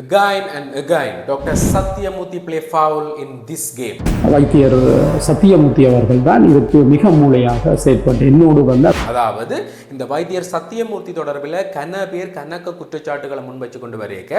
Again and again, Dr. Satyamurthy play foul in this game. வைத்தியர் சத்தியமூர்த்தி அவர்கள் தான் இதற்கு மிக மூளையாக செயற்பட்டு என்னோடு வந்த அதாவது இந்த வைத்தியர் சத்தியமூர்த்தி தொடர்பில் கன பேர் கணக்க குற்றச்சாட்டுகளை முன்வச்சு கொண்டு வரைக்க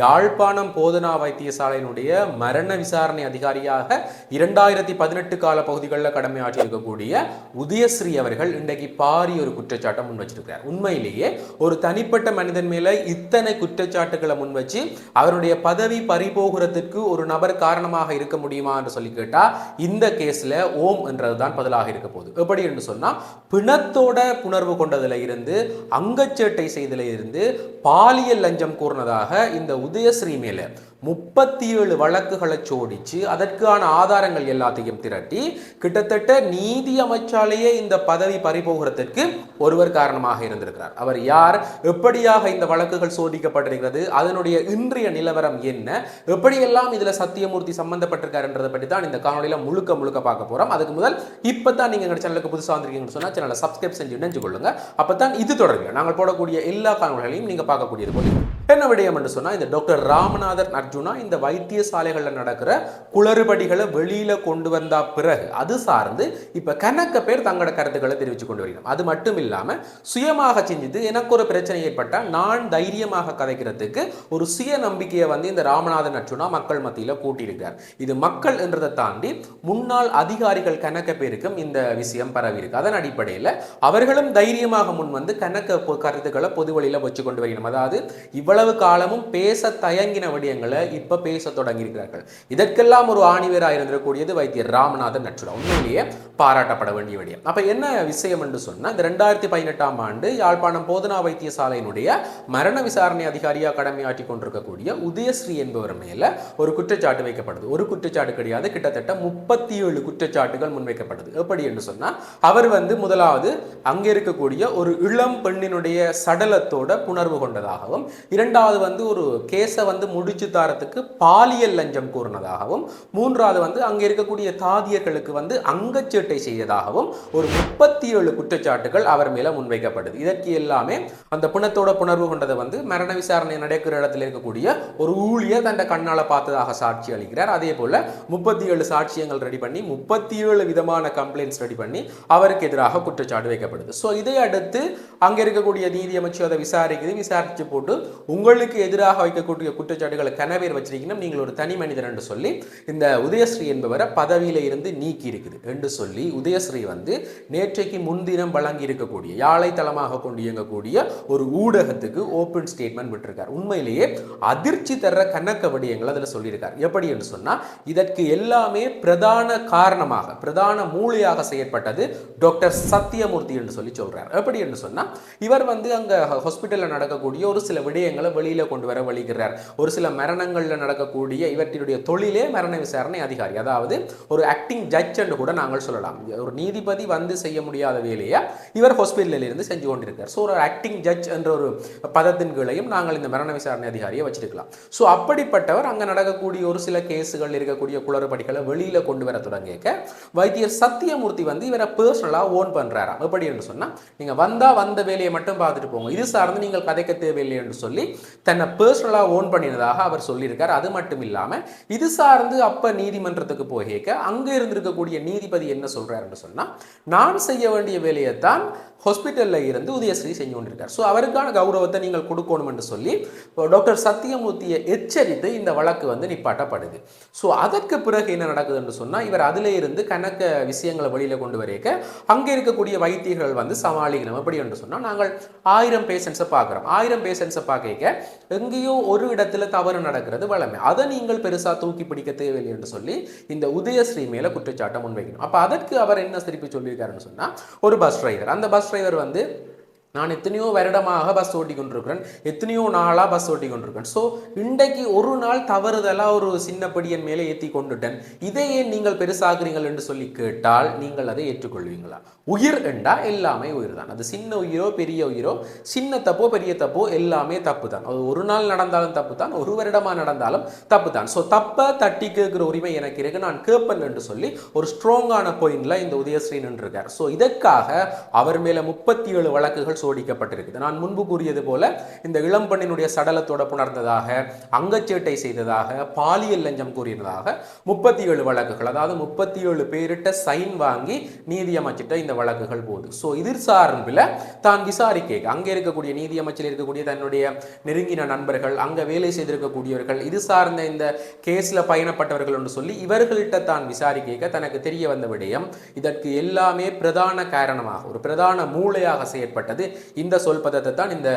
யாழ்ப்பாணம் போதனா வைத்தியசாலையினுடைய மரண விசாரணை அதிகாரியாக இரண்டாயிரத்தி பதினெட்டு கால பகுதிகளில் கடமையாற்றி இருக்கக்கூடிய உதயஸ்ரீ அவர்கள் இன்றைக்கு பாரி ஒரு குற்றச்சாட்டை முன் வச்சிருக்கிறார் உண்மையிலேயே ஒரு தனிப்பட்ட மனிதன் மேல இத்தனை குற்றச்சாட்டுகளை முன் வச்சு அவருடைய பதவி பறிபோகிறதுக்கு ஒரு நபர் காரணமாக இருக்க முடியுமா என்று சொல்லி கேட்டா இந்த கேஸ்ல ஓம் என்றதுதான் பதிலாக இருக்க போகுது. எப்படி என்று சொன்னா பிணத்தோட புணர்வு கொண்டதில் இருந்து அங்கச்சேட்டை செய்ததில் இருந்து பாலியல் லஞ்சம் கூறினதாக இந்த உதயஸ்ரீ மேலே முப்பத்தி ஏழு வழக்குகளை சோடிச்சு அதற்கான ஆதாரங்கள் எல்லாத்தையும் திரட்டி கிட்டத்தட்ட நீதி அமைச்சாலேயே இந்த பதவி பறிபோகிறதுக்கு ஒருவர் காரணமாக இருந்திருக்கிறார். அவர் யார்? எப்படியாக இந்த வழக்குகள் சோதிக்கப்பட்டிருக்கிறது? அதனுடைய இன்றைய நிலவரம் என்ன? எப்படியெல்லாம் இதுல சத்தியமூர்த்தி சம்பந்தப்பட்டிருக்காருன்றதை பற்றி தான் இந்த காணொலியில முழுக்க முழுக்க பார்க்க போறோம். அதுக்கு முதல் இப்பதான் நீங்க எங்க சேனலுக்கு புதுசாக வந்திருக்கீங்கன்னு சொன்னா சேனலை சப்ஸ்கிரைப் செஞ்சு இணைஞ்சு கொள்ளுங்க. அப்பதான் இது தொடர்பில் நாங்கள் போடக்கூடிய எல்லா காணொலிகளையும் நீங்க பார்க்கக்கூடியது போல என்ன விடயம் என்று சொன்னால் இந்த டாக்டர் ராமநாதன் அர்ஜுனா இந்த வைத்தியசாலைகளில் நடக்கிற குளறுபடிகளை வெளியில் கொண்டு வந்தா பிறகு அது சார்ந்து இப்போ கணக்க பேர் தங்களோட கருத்துக்களை தெரிவித்து கொண்டு வருகிறோம் அது மட்டும் இல்லாமல் சுயமாக செஞ்சது எனக்கு ஒரு பிரச்சனை ஏற்பட்டால் நான் தைரியமாக கதைக்கிறதுக்கு ஒரு சுய நம்பிக்கையை வந்து இந்த ராமநாதன் அர்ஜுனா மக்கள் மத்தியில் கூட்டியிருக்கார். இது மக்கள் என்றதை தாண்டி முன்னாள் அதிகாரிகள் கணக்க பேருக்கும் இந்த விஷயம் பரவி இருக்கு. அதன் அடிப்படையில் அவர்களும் தைரியமாக முன் வந்து கணக்க கருத்துக்களை பொது வழியில வச்சு கொண்டு வருகிறோம் அதாவது இவ்வளவு காலமும் பேச தயங்கின விடயங்களை இப்ப பேச தொடங்கியிருக்கிறார்கள். இதற்கெல்லாம் ஒரு ஆணிவேராக இருந்திருக்கக்கூடியது வைத்தியர் ராமநாதன் நச்சுரா உண்மையிலேயே பாராட்டப்பட வேண்டிய விடயம். அப்ப என்ன விஷயம் என்று சொன்னா இந்த ரெண்டாயிரத்தி பதினெட்டாம் ஆண்டு யாழ்ப்பாணம் போதனா வைத்தியசாலையினுடைய மரண விசாரணை அதிகாரியாக கடமையாற்றி கொண்டிருக்கக்கூடிய உதயஸ்ரீ என்பவர் மேல ஒரு குற்றச்சாட்டு வைக்கப்படுது. ஒரு குற்றச்சாட்டு கிடையாது. கிட்டத்தட்ட முப்பத்தி ஏழு குற்றச்சாட்டுகள் முன்வைக்கப்படுது எப்படி என்று சொன்னா அவர் வந்து முதலாவது அங்கே இருக்கக்கூடிய ஒரு இளம் பெண்ணினுடைய சடலத்தோட புணர்வு கொண்டதாகவும் இரண்டு இரண்டாவது வந்து ஒரு கேஸை வந்து முடிச்சு தாரத்துக்கு பாலியல் லஞ்சம் கூறினதாகவும் மூன்றாவது வந்து அங்கே இருக்கக்கூடிய தாதியர்களுக்கு வந்து அங்கச்சீட்டை செய்ததாகவும் ஒரு முப்பத்தி ஏழு குற்றச்சாட்டுகள் அவர் மேல முன்வைக்கப்படுது. இதற்கு எல்லாமே அந்த பிணத்தோட புணர்வு கொண்டதை வந்து மரண விசாரணை நடக்கிற இடத்துல இருக்கக்கூடிய ஒரு ஊழியர் தன்னை கண்ணால பார்த்ததாக சாட்சி அளிக்கிறார். அதே போல முப்பத்தி ஏழு சாட்சியங்கள் ரெடி பண்ணி முப்பத்தி ஏழு விதமான கம்ப்ளைண்ட்ஸ் ரெடி பண்ணி அவருக்கு எதிராக குற்றச்சாட்டு வைக்கப்படுது. ஸோ இதை அடுத்து அங்க இருக்கக்கூடிய நீதி அமைச்சர் அதை விசாரிக்குது. விசாரிச்சு போட்டு உங்களுக்கு எதிராக வைக்கக்கூடிய குற்றச்சாட்டுகளை கனவேர் வச்சிருக்கீங்கன்னா நீங்கள் ஒரு தனி மனிதன் என்று சொல்லி இந்த உதயஸ்ரீ என்பவரை பதவியில் இருந்து நீக்கி இருக்குது என்று சொல்லி உதயஸ்ரீ வந்து நேற்றைக்கு முன்தினம் வழங்கி இருக்கக்கூடிய யாழை தளமாக கொண்டு இயங்கக்கூடிய ஒரு ஊடகத்துக்கு ஓப்பன் ஸ்டேட்மெண்ட் விட்டிருக்கார். உண்மையிலேயே அதிர்ச்சி தர்ற கணக்க விடயங்கள் அதில் சொல்லியிருக்கார். எப்படி என்று சொன்னால் இதற்கு எல்லாமே பிரதான காரணமாக பிரதான மூலியாக செயற்பட்டது டாக்டர் சத்தியமூர்த்தி என்று சொல்லி சொல்றார். எப்படி என்று சொன்னால் இவர் வந்து அங்கே ஹாஸ்பிட்டலில் நடக்கக்கூடிய ஒரு சில விடயங்கள் வெளியில கொண்டு வர வழிகிறார். ஒரு சில மரணங்களில் நடக்கக்கூடிய இவற்றினுடைய தொழிலே மரண விசாரணை அதிகாரி. அதாவது ஒரு ஆக்டிங் ஜட்ஜ் என்று கூட நாங்கள் சொல்லலாம். ஒரு நீதிபதி வந்து செய்ய முடியாத வேலையை இவர் ஹாஸ்பிட்டலில் இருந்து செஞ்சு கொண்டிருக்கார் ஸோ ஒரு ஆக்டிங் ஜட்ஜ் என்ற ஒரு பதத்தின் கீழையும் நாங்கள் இந்த மரண விசாரணை அதிகாரியை வச்சிருக்கலாம். ஸோ அப்படிப்பட்டவர் அங்கே நடக்கக்கூடிய ஒரு சில கேஸுகள் இருக்கக்கூடிய குளறுபடிகளை வெளியில கொண்டு வர தொடங்கிக்க வைத்தியர் சத்தியமூர்த்தி வந்து இவரை பர்சனலாக ஓன் பண்ணுறாராம் எப்படி என்று சொன்னால் நீங்கள் வந்தால் வந்த வேலையை மட்டும் பார்த்துட்டு போங்க. இது சார்ந்து நீங்கள் கதைக்க தேவையில்லை என்று சொல்லி தன்னை பர்சனலாக ஓன் பண்ணினதாக அவர் சொல்லியிருக்கார். அது மட்டும் இல்லாம இது சார்ந்து அப்ப நீதிமன்றத்துக்கு போகேக்க அங்கே இருந்திருக்கக்கூடிய நீதிபதி என்ன சொல்றாருன்னு சொன்னா நான் செய்ய வேண்டிய வேலையை தான் ஹாஸ்பிட்டலில் இருந்து உதயஸ்ரீ செஞ்சு கொண்டிருக்கார். ஸோ அவருக்கான கௌரவத்தை நீங்கள் கொடுக்கணும் என்று சொல்லி டாக்டர் சத்தியமூர்த்தியை எச்சரித்து இந்த வழக்கு வந்து நிப்பாட்டப்படுது. ஸோ அதற்கு பிறகு என்ன நடக்குதுன்னு சொன்னால் இவர் அதிலே இருந்து கணக்க விஷயங்களை வெளியில் கொண்டு வரைக்க அங்கே இருக்கக்கூடிய வைத்தியர்கள் வந்து சமாளிக்கணும். எப்படி என்று சொன்னால் நாங்கள் ஆயிரம் பேஷண்ட்ஸை பார்க்குறோம். ஆயிரம் பேஷண்ட்ஸை பார்க்க எங்கேயோ ஒரு இடத்துல தவறு நடக்கிறது வளமை. அதை நீங்கள் பெருசாக தூக்கி பிடிக்க தேவையில்லை என்று சொல்லி இந்த உதயஸ்ரீ மேலே குற்றச்சாட்டை முன்வைக்கணும். அப்போ அதற்கு அவர் என்ன திருப்பி சொல்லியிருக்காருன்னு சொன்னால் ஒரு பஸ் டிரைவர் அந்த பஸ் டிரைவர் வந்து நான் எத்தனையோ வருடமாக பஸ் ஓட்டி கொண்டிருக்கிறேன் எத்தனையோ நாளாக பஸ் ஓட்டி கொண்டிருக்கேன் ஸோ இன்றைக்கு ஒரு நாள் தவறுதலாக ஒரு சின்னப்படியன் மேலே ஏற்றி கொண்டுட்டேன். இதை ஏன் நீங்கள் பெருசாகிறீங்கள் என்று சொல்லி கேட்டால் நீங்கள் அதை ஏற்றுக்கொள்வீங்களா உயிர் என்றா எல்லாமே உயிர் தான் அது சின்ன உயிரோ பெரிய உயிரோ சின்ன தப்போ பெரிய தப்போ எல்லாமே தப்பு தான் அது ஒரு நாள் நடந்தாலும் தப்பு தான் ஒரு வருடமாக நடந்தாலும் தப்பு தான் ஸோ தப்பை தட்டி கேட்குற உரிமை எனக்கு இருக்கு. நான் கேட்பேன் என்று சொல்லி ஒரு ஸ்ட்ராங்கான பாயிண்ட்ல இந்த உதயஸ்ரீ நின்றுருக்கார். ஸோ இதற்காக அவர் மேலே முப்பத்தி ஏழு வழக்குகள் சோடிக்கப்பட்டிருக்குது நான் முன்பு கூறியது போல இந்த இளம்பெண்ணினுடைய சடலத்தோட புணர்ந்ததாக அங்கச்சேட்டை செய்ததாக பாலியல் லஞ்சம் கூறியதாக முப்பத்தி ஏழு வழக்குகள் அதாவது முப்பத்தி ஏழு பேரிட்ட சைன் வாங்கி நீதியமைச்சிட்ட இந்த வழக்குகள் போகுது ஸோ இது சார்பில் தான் விசாரிக்க அங்கே இருக்கக்கூடிய நீதியமைச்சில் இருக்கக்கூடிய தன்னுடைய நெருங்கின நண்பர்கள் அங்கே வேலை செய்திருக்கக்கூடியவர்கள் இது சார்ந்த இந்த கேஸில் பயணப்பட்டவர்கள் என்று சொல்லி இவர்கள்ட்ட தான் விசாரிக்க தனக்கு தெரிய வந்த விடயம் இதற்கு எல்லாமே பிரதான காரணமாக ஒரு பிரதான மூளையாக செயற்பட்டது. இந்த சொல் பதத்தை தான் இந்த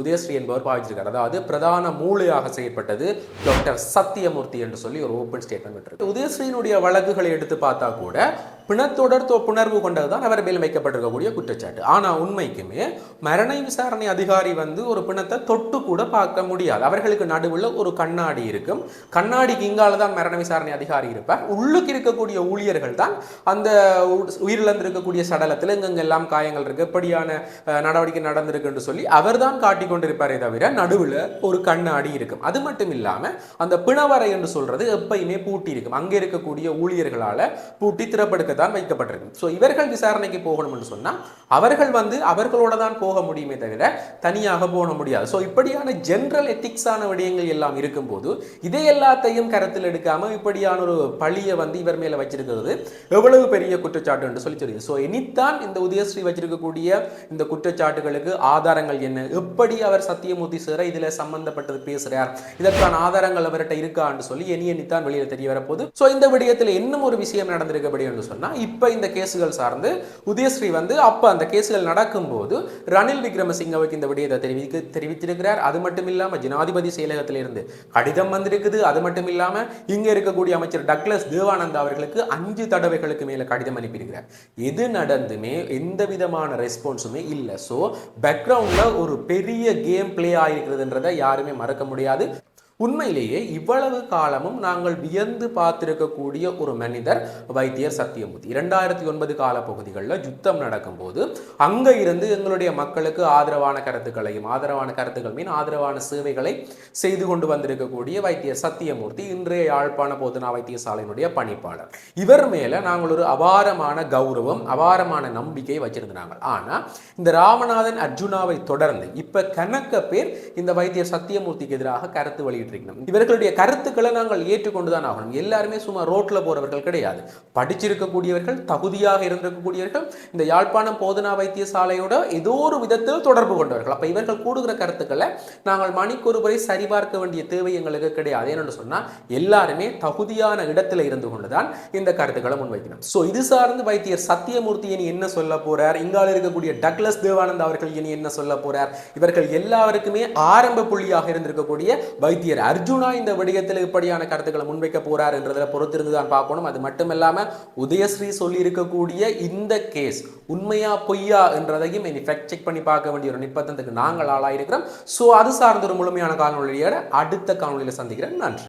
உதயஸ்ரீ என்பவர் பாவிச்சிருக்கார். அதாவது பிரதான மூளையாக செயற்பட்டது டாக்டர் சத்தியமூர்த்தி என்று சொல்லி ஒரு ஓப்பன் ஸ்டேட்மெண்ட் விட்டுருக்கு. உதயஸ்ரீனுடைய வழக்குகளை எடுத்து பார்த்தா கூட பிணத்தொடர் புணர்வு கொண்டதுதான் அவர் மேல் வைக்கப்பட்டிருக்கக்கூடிய குற்றச்சாட்டு. ஆனால் உண்மைக்குமே மரண விசாரணை அதிகாரி வந்து ஒரு பிணத்தை தொட்டு கூட பார்க்க முடியாது. அவர்களுக்கு நடுவில் ஒரு கண்ணாடி இருக்கும். கண்ணாடிக்கு இங்கால தான் மரண விசாரணை அதிகாரி இருப்பார். உள்ளுக்கு இருக்கக்கூடிய ஊழியர்கள் தான் அந்த உயிரிழந்திருக்கக்கூடிய சடலத்தில் எங்கெங்கெல்லாம் காயங்கள் இருக்கு எப்படியான நடவடிக்கை நடந்திருக்குன்னு சொல்லி அவர்தான் காட்டி கொண்டிருப்பாரே தவிர நடுவில் ஒரு கண்ணாடி இருக்கும். அது மட்டும் இல்லாம அந்த பிணவரை என்று சொல்றது எப்பயுமே பூட்டி இருக்கும். அங்கே இருக்கக்கூடிய ஊழியர்களால் பூட்டி திறப்படுக்கத்தான் வைக்கப்பட்டிருக்கும். ஸோ இவர்கள் விசாரணைக்கு போகணும் சொன்னால் சொன்னா அவர்கள் வந்து அவர்களோட தான் போக முடியுமே தவிர தனியாக போக முடியாது. ஸோ இப்படியான ஜென்ரல் எத்திக்ஸான விடயங்கள் எல்லாம் இருக்கும்போது இதை எல்லாத்தையும் கருத்தில் எடுக்காம இப்படியான ஒரு பழியை வந்து இவர் மேல வச்சிருக்கிறது எவ்வளவு பெரிய குற்றச்சாட்டு என்று சொல்லி தெரியுது ஸோ இனித்தான் இந்த உதயஸ்ரீ வச்சிருக்கக்கூடிய இந்த குற்றச்சாட்டுகளுக்கு ஆதாரங்கள் என்ன? எப்படி அவர் சத்தியமூர்த்தி சேர இதுல சம்பந்தப்பட்டது பேசுகிறார் இதற்கான ஆதாரங்கள் அவர்கிட்ட இருக்கான்னு சொல்லி இனி இனித்தான் வெளியில தெரிய வரப்போகுது. ஸோ இந்த விடயத்தில் இன்னும் ஒரு விஷயம் நடந்திருக்கபடி என்று சொன்னால் இப்ப இந்த கேஸுகள் சார்ந்து உதயஸ்ரீ வந்து அப்போ அந்த கேஸுகள் நடக்கும்போது ரணில் விக்ரமசிங்கவுக்கு இந்த விடயத்தை தெரிவிக்க தெரிவித்திருக்கிறார். அது மட்டும் இல்லாமல் ஜனாதிபதி செயலகத்திலிருந்து கடிதம் வந்திருக்குது. அது மட்டும் இல்லாமல் இங்கே இருக்கக்கூடிய அமைச்சர் டக்ளஸ் தேவானந்தா அவர்களுக்கு அஞ்சு தடவைகளுக்கு மேலே கடிதம் அனுப்பியிருக்கிறார். எது நடந்துமே எந்த விதமான ரெஸ்பான்ஸுமே இல்லை. ஸோ பேக்ரவுண்டில் ஒரு பெரிய கேம் பிளே ஆகிருக்கிறதுன்றதை யாருமே மறக்க முடியாது. உண்மையிலேயே இவ்வளவு காலமும் நாங்கள் வியந்து பார்த்திருக்கக்கூடிய ஒரு மனிதர் வைத்தியர் சத்தியமூர்த்தி. இரண்டாயிரத்தி ஒன்பது கால பகுதிகளில் யுத்தம் நடக்கும்போது அங்கே இருந்து எங்களுடைய மக்களுக்கு ஆதரவான கருத்துக்களையும் ஆதரவான கருத்துக்கள் மீன் ஆதரவான சேவைகளை செய்து கொண்டு வந்திருக்கக்கூடிய வைத்தியர் சத்தியமூர்த்தி இன்றைய யாழ்ப்பாண போதனா வைத்தியசாலையினுடைய பணிப்பாளர். இவர் மேலே நாங்கள் ஒரு அபாரமான கௌரவம் அபாரமான நம்பிக்கை வச்சிருந்தாங்க ஆனால் இந்த ராமநாதன் அர்ஜுனாவை தொடர்ந்து இப்போ கணக்க பேர் இந்த வைத்தியர் சத்தியமூர்த்திக்கு எதிராக கருத்து வெளியிட்டிருக்கணும் இவர்களுடைய கருத்துக்களை நாங்கள் ஏற்றுக்கொண்டுதான் ஆகணும். எல்லாருமே சும்மா ரோட்ல போறவர்கள் கிடையாது. படிச்சிருக்கக்கூடியவர்கள் தகுதியாக இருந்திருக்கக்கூடியவர்கள் இந்த யாழ்ப்பாணம் போதனா வைத்தியசாலையோட ஏதோ ஒரு விதத்தில் தொடர்பு கொண்டவர்கள். அப்ப இவர்கள் கூடுகிற கருத்துக்களை நாங்கள் மணிக்கொரு முறை சரிபார்க்க வேண்டிய தேவை எங்களுக்கு கிடையாது. ஏன்னு சொன்னா எல்லாருமே தகுதியான இடத்துல இருந்து கொண்டுதான் இந்த கருத்துக்களை முன்வைக்கணும். சோ இது சார்ந்து வைத்தியர் சத்தியமூர்த்தி இனி என்ன சொல்ல போறார்? இங்கால இருக்கக்கூடிய டக்ளஸ் தேவானந்த் அவர்கள் இனி என்ன சொல்ல போறார்? இவர்கள் எல்லாருக்குமே ஆரம்ப புள்ளியாக இருந்திருக்கக்கூடிய வைத்தியர் அர்ஜுனா இந்த விடயத்தில் இப்படியான கருத்துக்களை முன்வைக்க போறார் என்றதில் பொறுத்திருந்து தான் பார்க்கணும். அது மட்டுமில்லாம உதயஸ்ரீ சொல்லி இருக்கக்கூடிய இந்த கேஸ் உண்மையா பொய்யா என்றதையும் இனி ஃபேக்ட் செக் பண்ணி பார்க்க வேண்டிய ஒரு நிர்பந்தத்துக்கு நாங்கள் ஆளாயிருக்கிறோம். ஸோ அது சார்ந்த ஒரு முழுமையான காணொலியோட அடுத்த காணொலியில் சந்திக்கிறேன். நன்றி.